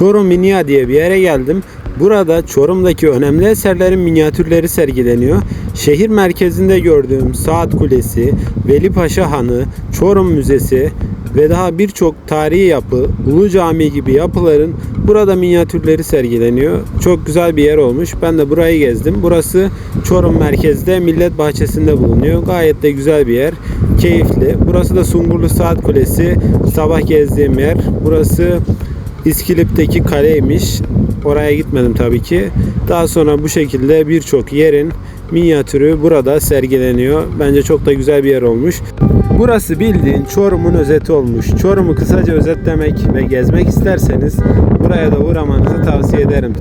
Çorum Minya diye bir yere geldim. Burada Çorum'daki önemli eserlerin minyatürleri sergileniyor. Şehir merkezinde gördüğüm Saat Kulesi, Veli Hanı, Çorum Müzesi ve daha birçok tarihi yapı, Ulu Cami gibi yapıların burada minyatürleri sergileniyor. Çok güzel bir yer olmuş. Ben de burayı gezdim. Burası Çorum merkezde Millet Bahçesi'nde bulunuyor. Gayet de güzel bir yer. Keyifli. Burası da Sungurlu Saat Kulesi. Sabah gezdiğim yer. Burası İskilip'teki kaleymiş. Oraya gitmedim tabii ki. Daha sonra bu şekilde birçok yerin minyatürü burada sergileniyor. Bence çok da güzel bir yer olmuş. Burası bildiğin Çorum'un özeti olmuş. Çorum'u kısaca özetlemek ve gezmek isterseniz buraya da uğramanızı tavsiye ederim.